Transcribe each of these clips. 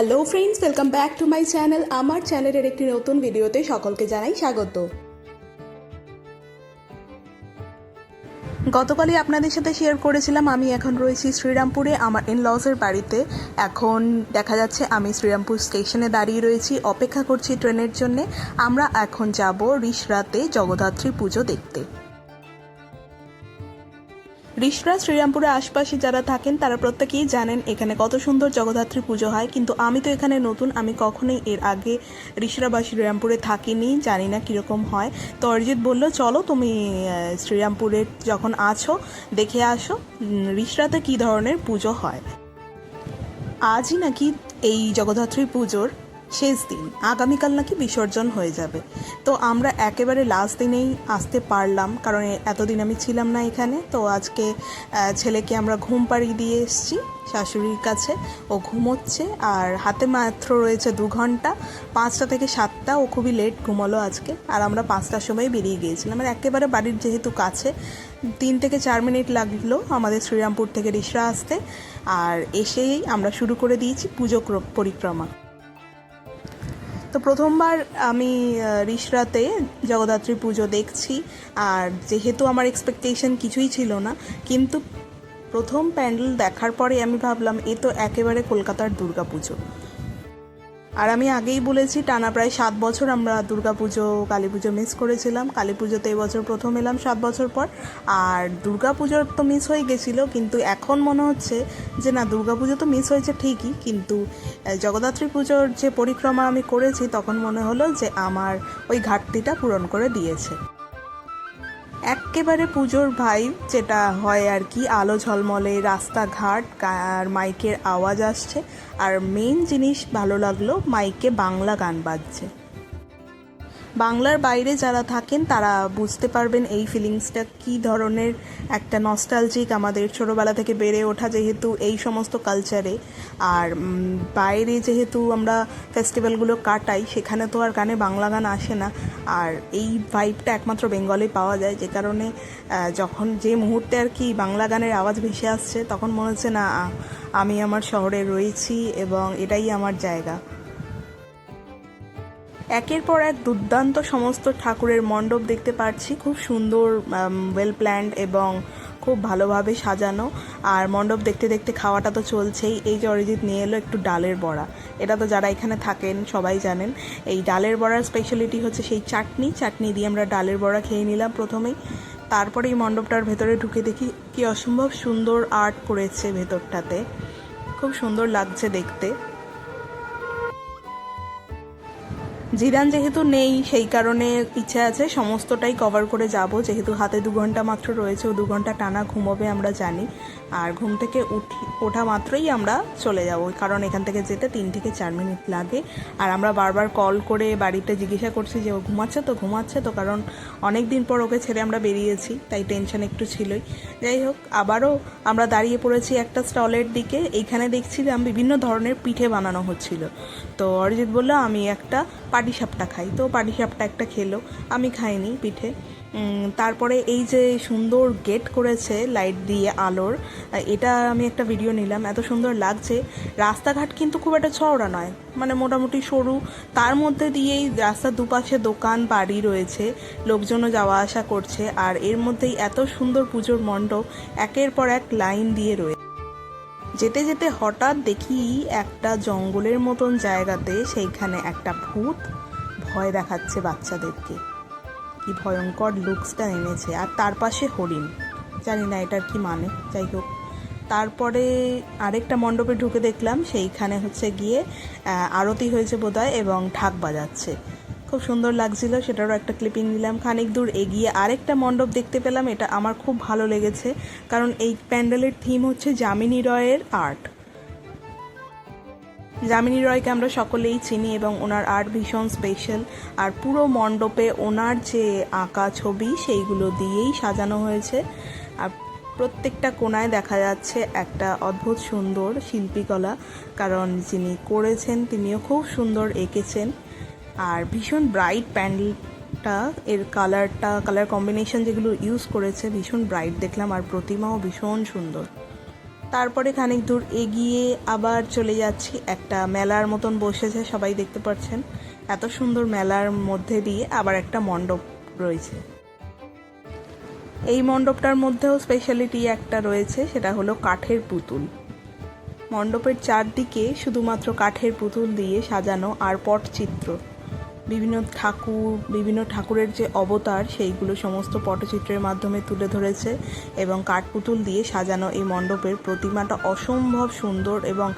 Hello friends welcome back to my channel আমার চ্যানেলের একটি নতুন ভিডিওতে সকলকে জানাই স্বাগত। গতকালই আপনাদের সাথে শেয়ার করেছিলাম, আমি এখন রয়েছি শ্রীরামপুরে, আমার ইন লসের বাড়িতে। এখন দেখা যাচ্ছে আমি শ্রীরামপুর স্টেশনে দাঁড়িয়ে রয়েছি, অপেক্ষা করছি ট্রেনের জন্যে। আমরা এখন যাব রিসরাতে জগদ্ধাত্রী পুজো দেখতে। রিসরা শ্রীরামপুরের আশপাশে যারা থাকেন, তারা প্রত্যেকেই জানেন এখানে কত সুন্দর জগদ্ধাত্রী পুজো হয়। কিন্তু আমি তো এখানে নতুন, আমি কখনোই এর আগে রিসরা বা শ্রীরামপুরে থাকিনি, জানি না কীরকম হয়। তো অরিজিৎ বলল, চলো তুমি শ্রীরামপুরে যখন আছো, দেখে আসো রিসরাতে কী ধরনের পুজো হয়? আজই নাকি এই জগদ্ধাত্রী পুজোর শেষ দিন। আগামীকাল নাকি বিসর্জন হয়ে যাবে। তো আমরা একেবারে লাস্ট দিনেই আসতে পারলাম, কারণ এতদিন আমি ছিলাম না এখানে। তো আজকে ছেলেকে আমরা ঘুম পাড়িয়ে দিয়ে এসেছি, শাশুড়ির কাছে। ও ঘুমোচ্ছে, আর হাতে মাত্র রয়েছে দু ঘণ্টা। পাঁচটা থেকে সাতটা, ও খুবই লেট ঘুমালো আজকে। আর আমরা পাঁচটার সময় বেরিয়ে গিয়েছিলাম। আর একেবারে বাড়ির যেহেতু কাছে, তিন থেকে চার মিনিট লাগল আমাদের শ্রীরামপুর থেকে রিসরা আসতে। আর এসেই আমরা শুরু করে দিয়েছি পুজো ক্র- পরিক্রমা। তো প্রথমবার আমি রিসরাতে জগদ্ধাত্রী পুজো দেখছি, আর যেহেতু আমার এক্সপেকটেশন কিছুই ছিল না, কিন্তু প্রথম প্যান্ডেল দেখার পরে আমি ভাবলাম, এ তো একেবারে কলকাতার দুর্গা পুজো আর আমি আগেই বলেছি, টানা প্রায় সাত বছর আমরা দুর্গা পুজো কালী পুজো মিস করেছিলাম। কালী পুজোতে এবছর প্রথম এলাম সাত বছর পর। আর দুর্গাপুজোর তো মিস হয়ে গেছিল, কিন্তু এখন মনে হচ্ছে যে না দুর্গা পুজো তো মিস হয়েছে ঠিকই, কিন্তু জগদ্ধাত্রী পুজোর যে পরিক্রমা আমি করেছি, তখন মনে হলো যে আমার ওই ঘাটতিটা পূরণ করে দিয়েছে। এক্কেবারে পুজোর ভাই যেটা হয় আর কি, আলো ঝলমলে, রাস্তাঘাট আর মাইকের আওয়াজ আসছে। আর মেন জিনিস ভালো লাগল, মাইকে বাংলা গান বাজছে। বাংলার বাইরে যারা থাকেন, তারা বুঝতে পারবেন এই ফিলিংসটা কী ধরনের একটা নস্টালজিক আমাদের ছোটোবেলা থেকে বেড়ে ওঠা যেহেতু এই সমস্ত কালচারে আর বাইরে যেহেতু আমরা ফেস্টিভ্যালগুলো কাটাই, সেখানে তো আর গানে বাংলা গান আসে না। আর এই ভাইবটা একমাত্র বেঙ্গলে পাওয়া যায়, যে কারণে যখন যে মুহূর্তে আর কি বাংলা গানের আওয়াজ ভেসে আসছে, তখন মনে হচ্ছে, না, আমি আমার শহরে রয়েছি এবং এটাই আমার জায়গা। একের পর এক দুর্দান্ত সমস্ত ঠাকুরের মণ্ডপ দেখতে পাচ্ছি। খুব সুন্দর ওয়েল প্ল্যান্ড এবং খুব ভালোভাবে সাজানো। আর মণ্ডপ দেখতে দেখতে খাওয়াটা তো চলছেই। এই যে অরিজিৎ নিয়ে এলো একটু ডালের বড়া। এটা তো যারা এখানে থাকেন সবাই জানেন। এই ডালের বড়ার স্পেশালিটি হচ্ছে সেই চাটনি। চাটনি দিয়ে আমরা ডালের বড়া খেয়ে নিলাম প্রথমেই। তারপরে এই মণ্ডপটার ভেতরে ঢুকে দেখি কি অসম্ভব সুন্দর আর্ট করেছে ভেতরটাতে। খুব সুন্দর লাগছে দেখতে। জিরান যেহেতু নেই, সেই কারণে ইচ্ছে আছে সমস্তটাই কভার করে যাব। যেহেতু হাতে দু ঘণ্টা মাত্র রয়েছে, ও দু ঘণ্টা টানা ঘুমোবে, আমরা জানি। আর ঘুম থেকে উঠি, ওঠা মাত্রই আমরা চলে যাব। কারণ এখান থেকে যেতে তিন থেকে চার মিনিট লাগে। আর আমরা বারবার কল করে বাড়িতে জিজ্ঞাসা করছি যে, ও ঘুমাচ্ছে তো? ঘুমাচ্ছে তো? কারণ অনেক দিন পর ওকে ছেড়ে আমরা বেরিয়েছি, তাই টেনশন একটু ছিলই। যাই হোক, আবারও আমরা দাঁড়িয়ে পড়েছি একটা স্টলের দিকে। এইখানে দেখছিলাম বিভিন্ন ধরনের পিঠে বানানো হচ্ছিল। তো অরিজিৎ বলল, আমি একটা পাটিসাপটা খাই। তো পাটিসাপটা একটা খেলো। আমি খাইনি পিঠে। তারপরে এই যে সুন্দর গেট করেছে লাইট দিয়ে আলোর, এটা আমি একটা ভিডিও নিলাম, এত সুন্দর লাগছে। রাস্তাঘাট কিন্তু খুব একটা চওড়া নয় মানে মোটামুটি সরু। তার মধ্যে দিয়েই রাস্তার দুপাশে দোকান, বাড়ি রয়েছে, লোকজনও যাওয়া আসা করছে, আর এর মধ্যেই এত সুন্দর পুজোর মণ্ডপ, একের পর এক লাইন দিয়ে রয়েছে যেতে যেতে হঠাৎ দেখি একটা জঙ্গলের মতন জায়গাতে সেইখানে একটা ভূত ভয় দেখাচ্ছে বাচ্চাদেরকে। কি ভয়ঙ্কর লুকসটা এনেছে। আর তার পাশে হরিণ। জানি না এটার কি মানে। যাই হোক তারপরে আরেকটা মণ্ডপে ঢুকে দেখলাম, সেইখানে হচ্ছে গিয়ে আরতি হয়েছে বোধহয় এবং ঢাক বাজাচ্ছে। খুব সুন্দর লাগছিল, সেটারও একটা ক্লিপিং নিলাম। খানিক দূর এগিয়ে আরেকটা মণ্ডপ দেখতে পেলাম, এটা আমার খুব ভালো লেগেছে। কারণ এই প্যান্ডেলের থিম হচ্ছে যামিনী রয়ের আর্ট যামিনী রয়কে আমরা সকলেই চিনি এবং ওনার আর্ট ভীষণ স্পেশাল আর পুরো মণ্ডপে ওনার যে আঁকা ছবি, সেইগুলো দিয়েই সাজানো হয়েছে। আর প্রত্যেকটা কোনায় দেখা যাচ্ছে একটা অদ্ভুত সুন্দর শিল্পীকলা, কারণ যিনি করেছেন তিনিও খুব সুন্দর এঁকেছেন। আর ভীষণ ব্রাইট প্যান্ডেলটা এর কালারটা কালার কম্বিনেশন যেগুলো ইউজ করেছে, ভীষণ ব্রাইট দেখলাম। আর প্রতিমাও ভীষণ সুন্দর। তারপরে খানিক দূর এগিয়ে আবার চলে যাচ্ছি। একটা মেলার মতন বসেছে, সবাই দেখতে পাচ্ছেন। এত সুন্দর মেলার মধ্যে দিয়ে আবার একটা মণ্ডপ রয়েছে। এই মণ্ডপটার মধ্যেও স্পেশালিটি একটা রয়েছে, সেটা হলো কাঠের পুতুল। মণ্ডপের চারদিকে শুধুমাত্র কাঠের পুতুল দিয়ে সাজানো আর পটচিত্র। বিভিন্ন ঠাকুর, বিভিন্ন ঠাকুরের যে অবতার, সেইগুলো সমস্ত পটচিত্রের মাধ্যমে তুলে ধরেছে এবং কাঠপুতুল দিয়ে সাজানো এই মণ্ডপের প্রতিমাটা অসম্ভব সুন্দর এবং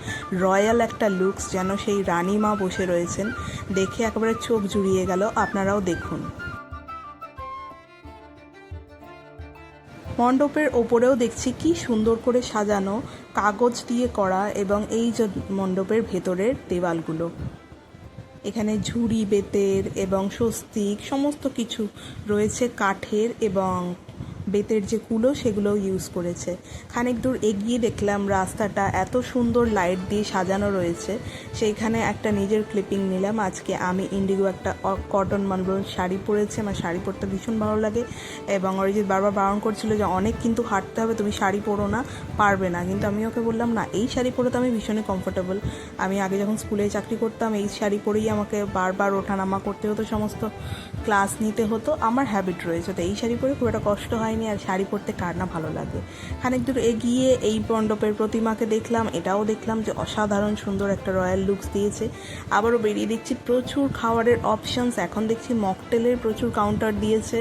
রয়্যাল একটা লুকস যেন সেই রানী মা বসে রয়েছেন। দেখে একেবারে চোখ জুড়িয়ে গেল, আপনারাও দেখুন। মণ্ডপের ওপরেও দেখছি কি সুন্দর করে সাজানো কাগজ দিয়ে করা এবং এই যে মণ্ডপের ভেতরের দেওয়ালগুলো। এখানে ঝুড়ি বেতের এবং স্বস্তিক সমস্ত কিছু রয়েছে কাঠের এবং বেতের যে কুলো সেগুলো ইউজ করেছে। খানিক দূর এগিয়ে দেখলাম রাস্তাটা এত সুন্দর লাইট দিয়ে সাজানো রয়েছে। সেইখানে একটা নিজের ক্লিপিং নিলাম। আজকে আমি ইন্ডিগো একটা কটন মার্বল শাড়ি পরেছি। আমার শাড়ি পরতে ভীষণ ভালো লাগে এবং অরিজিৎ বারবার বারণ করছিল যে অনেক কিন্তু হাঁটতে হবে, তুমি শাড়ি পরো না, পারবে না। কিন্তু আমি ওকে বললাম, না, এই শাড়ি পরে তো আমি ভীষণই কমফোর্টেবল আমি আগে যখন স্কুলে চাকরি করতাম, এই শাড়ি পরেই আমাকে বারবার ওঠানামা করতে হতো, সমস্ত ক্লাস নিতে হতো। আমার হ্যাবিট রয়েছে। তো এই শাড়ি পরে খুব একটা কষ্ট হয়নি। আর শাড়ি পরতে কার না ভালো লাগে? খানিক দূর এগিয়ে এই মণ্ডপের প্রতিমাকে দেখলাম, এটাও দেখলাম যে অসাধারণ সুন্দর একটা রয়্যাল লুকস দিয়েছে। আবারও বেরিয়ে দেখছি প্রচুর খাবারের অপশনস, এখন দেখছি মকটেলের প্রচুর কাউন্টার দিয়েছে।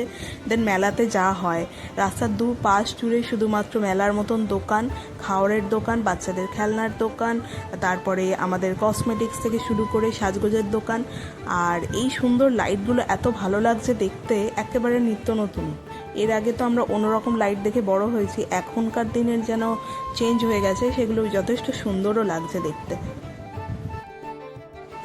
দেন মেলাতে যা হয়। রাস্তার দু পাশ জুড়ে শুধুমাত্র মেলার মতন দোকান, খাওয়ারের দোকান, বাচ্চাদের খেলনার দোকান, তারপরে আমাদের কসমেটিক্স থেকে শুরু করে সাজগোজের দোকান। আর এই সুন্দর লাইটগুলো এত ভালো লাগছে দেখতে, একেবারে নিত্য নতুন। এর আগে তো আমরা অন্যরকম লাইট দেখে বড় হয়েছি। এখনকার দিনের যেন চেঞ্জ হয়ে গেছে, সেগুলো যথেষ্ট সুন্দরও লাগছে দেখতে।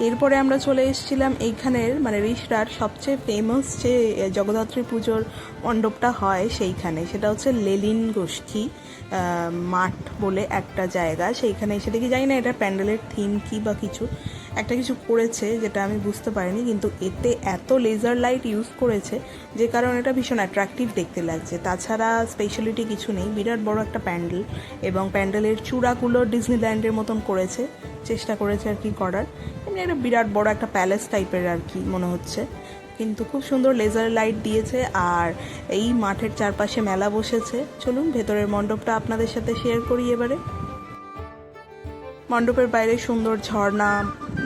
এরপরে আমরা চলে এসেছিলাম এইখানের মানে রিসরার সবচেয়ে ফেমাস যে জগদ্ধাত্রী পুজোর মণ্ডপটা হয় সেইখানে। সেটা হচ্ছে লেলিন গোষ্ঠী মাঠ বলে একটা জায়গা। সেইখানে এসে দেখি জানি না এটা প্যান্ডেলের থিম কি বা কিছু। একটা কিছু করেছে যেটা আমি বুঝতে পারিনি, কিন্তু এতে এত লেজার লাইট ইউজ করেছে যে কারণে এটা ভীষণ অ্যাট্রাকটিভ দেখতে লাগছে। তাছাড়া স্পেশালিটি কিছু নেই, বিরাট বড় একটা প্যান্ডেল এবং প্যান্ডেলের চূড়াগুলো ডিজনিল্যান্ডের মতন করেছে, চেষ্টা করেছে আর কি করার। এমনি একটা বিরাট বড় একটা প্যালেস টাইপের আর কি মনে হচ্ছে। কিন্তু খুব সুন্দর লেজার লাইট দিয়েছে আর এই মাঠের চারপাশে মেলা বসেছে। চলুন, ভেতরের মণ্ডপটা আপনাদের সাথে শেয়ার করি এবারে। মণ্ডপের বাইরে সুন্দর ঝর্ণা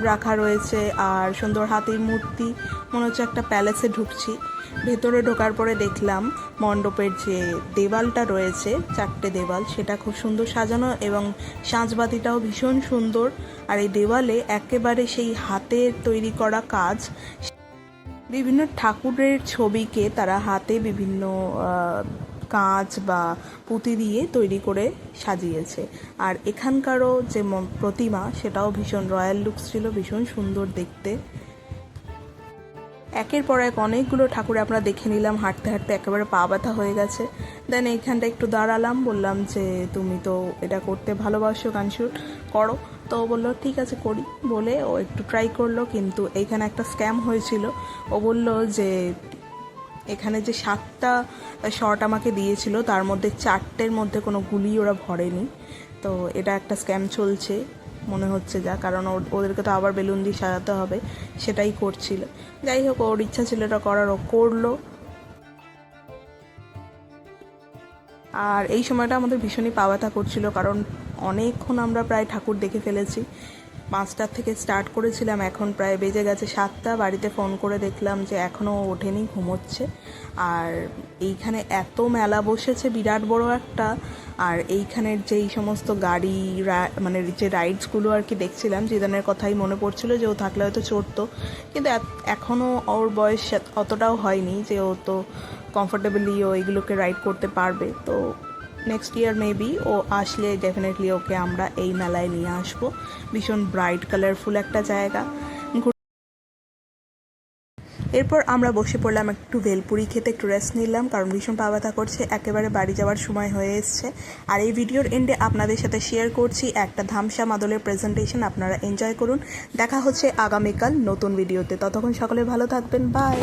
রাখা রয়েছে আর সুন্দর হাতির মূর্তি। মনে হচ্ছে একটা প্যালেসে ঢুকছি। ভেতরে ঢোকার পরে দেখলাম মণ্ডপের যে দেওয়ালটা রয়েছে, চারটে দেওয়াল, সেটা খুব সুন্দর সাজানো এবং সাঁচবাতিটাও ভীষণ সুন্দর। আর এই দেওয়ালে একেবারে সেই হাতের তৈরি করা কাজ। বিভিন্ন ঠাকুরের ছবিকে তারা হাতে বিভিন্ন কাঁচ বা পুঁতি দিয়ে তৈরি করে সাজিয়েছে। আর এখানকারও যে প্রতিমা, সেটাও ভীষণ রয়্যাল লুকস ছিল, ভীষণ সুন্দর দেখতে। একের পর এক অনেকগুলো ঠাকুর আমরা দেখে নিলাম, হাঁটতে হাঁটতে একেবারে পা ব্যথা হয়ে গেছে। দেন এইখানটা একটু দাঁড়ালাম, বললাম যে, তুমি তো এটা করতে ভালোবাসো গান শুট করো। তো বলল, ঠিক আছে, করি। বলে ও একটু ট্রাই করল, কিন্তু এইখানে একটা স্ক্যাম হয়েছিল। ও বলল যে এখানে যে সাতটা শট আমাকে দিয়েছিল, তার মধ্যে চারটের মধ্যে কোনো গুলি ওরা ভরেনি। তো এটা একটা স্ক্যাম চলছে, মনে হচ্ছে যা, কারণ ওদেরকে তো আবার বেলুন দিয়ে সাজাতে হবে, সেটাই করছিল। যাই হোক, ওর ইচ্ছা ছিল এটা করার করল। আর এই সময়টা আমাদের ভীষণই পা ব্যথা করছিল, কারণ অনেকক্ষণ আমরা প্রায় ঠাকুর দেখে ফেলেছি। পাঁচটার থেকে স্টার্ট করেছিলাম, এখন প্রায় বেজে গেছে সাতটা। বাড়িতে ফোন করে দেখলাম যে এখনও ওঠেনি, ঘুমোচ্ছে। আর এইখানে এত মেলা বসেছে, বিরাট বড় একটা। আর এইখানের যেই সমস্ত গাড়ি মানে যে রাইডসগুলো আর কি দেখছিলাম, জিদানের কথাই মনে পড়ছিল যে ও থাকলে হয়তো চড়তো। কিন্তু এখনও ওর বয়স অতটাও হয়নি যে ও তো কমফোর্টেবলি ও এগুলোকে রাইড করতে পারবে। তো নেক্সট ইয়ার মেবি ও আসলে ডেফিনেটলি ওকে আমরা এই মেলায় নিয়ে আসব। ভীষণ ব্রাইট কালারফুল একটা জায়গা। এরপর আমরা বসে পড়লাম একটু ভেলপুরি খেতে, একটু রেস্ট নিলাম, কারণ ভীষণ পা ব্যথা করছে, একেবারে বাড়ি যাওয়ার সময় হয়ে এসছে। আর এই ভিডিওর এন্ডে আপনাদের সাথে শেয়ার করছি একটা ধামসা মাদলের প্রেজেন্টেশন আপনারা এনজয় করুন। দেখা হচ্ছে আগামীকাল নতুন ভিডিওতে ততক্ষণ সকলে ভালো থাকবেন বাই